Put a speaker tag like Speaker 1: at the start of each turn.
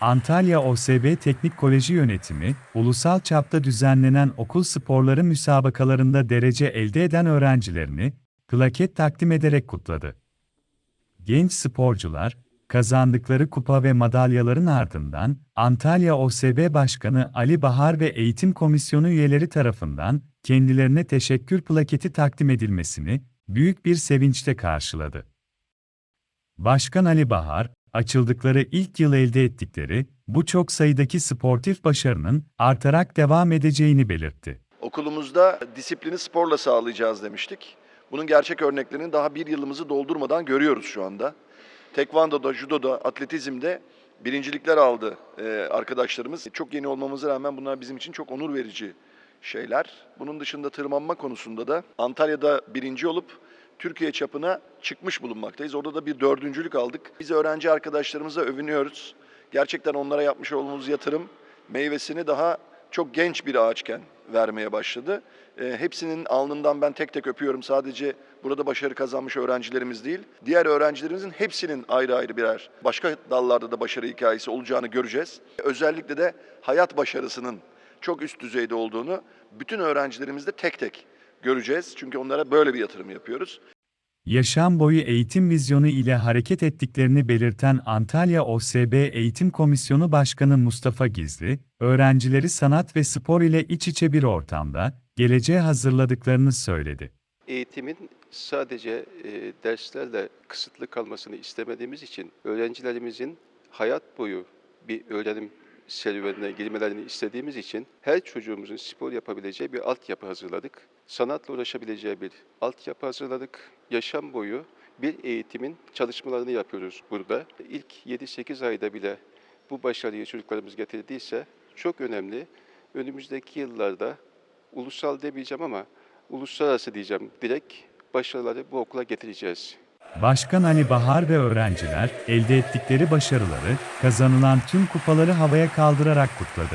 Speaker 1: Antalya OSB Teknik Koleji yönetimi, ulusal çapta düzenlenen okul sporları müsabakalarında derece elde eden öğrencilerini plaket takdim ederek kutladı. Genç sporcular, kazandıkları kupa ve madalyaların ardından Antalya OSB Başkanı Ali Bahar ve Eğitim Komisyonu üyeleri tarafından kendilerine teşekkür plaketi takdim edilmesini büyük bir sevinçle karşıladı. Başkan Ali Bahar, açıldıkları ilk yıl elde ettikleri bu çok sayıdaki sportif başarının artarak devam edeceğini belirtti.
Speaker 2: Okulumuzda disiplini sporla sağlayacağız demiştik. Bunun gerçek örneklerini daha bir yılımızı doldurmadan görüyoruz şu anda. Tekvando'da, judoda, atletizmde birincilikler aldı e, arkadaşlarımız. Çok yeni olmamıza rağmen bunlar bizim için çok onur verici şeyler. Bunun dışında tırmanma konusunda da Antalya'da birinci olup Türkiye çapına çıkmış bulunmaktayız. Orada da bir dördüncülük aldık. Biz öğrenci arkadaşlarımıza övünüyoruz. Gerçekten onlara yapmış olduğumuz yatırım meyvesini daha çok genç bir ağaçken vermeye başladı. E, hepsinin alnından ben tek tek öpüyorum. Sadece burada başarı kazanmış öğrencilerimiz değil, diğer öğrencilerimizin hepsinin ayrı ayrı birer başka dallarda da başarı hikayesi olacağını göreceğiz. Özellikle de hayat başarısının çok üst düzeyde olduğunu bütün öğrencilerimizde tek tek göreceğiz. Çünkü onlara böyle bir yatırım yapıyoruz.
Speaker 1: Yaşam boyu eğitim vizyonu ile hareket ettiklerini belirten Antalya OSB Eğitim Komisyonu Başkanı Mustafa Gizli, öğrencileri sanat ve spor ile iç içe bir ortamda geleceğe hazırladıklarını söyledi.
Speaker 3: Eğitimin sadece e, derslerle kısıtlı kalmasını istemediğimiz için öğrencilerimizin hayat boyu bir öğrenim serüvenine girmelerini istediğimiz için her çocuğumuzun spor yapabileceği bir altyapı hazırladık. Sanatla uğraşabileceği bir altyapı hazırladık. Yaşam boyu bir eğitimin çalışmalarını yapıyoruz burada. İlk 7-8 ayda bile bu başarıyı çocuklarımız getirdiyse çok önemli. Önümüzdeki yıllarda ulusal demeyeceğim ama uluslararası diyeceğim direkt başarıları bu okula getireceğiz.
Speaker 1: Başkan Ali Bahar ve öğrenciler elde ettikleri başarıları, kazanılan tüm kupaları havaya kaldırarak kutladı.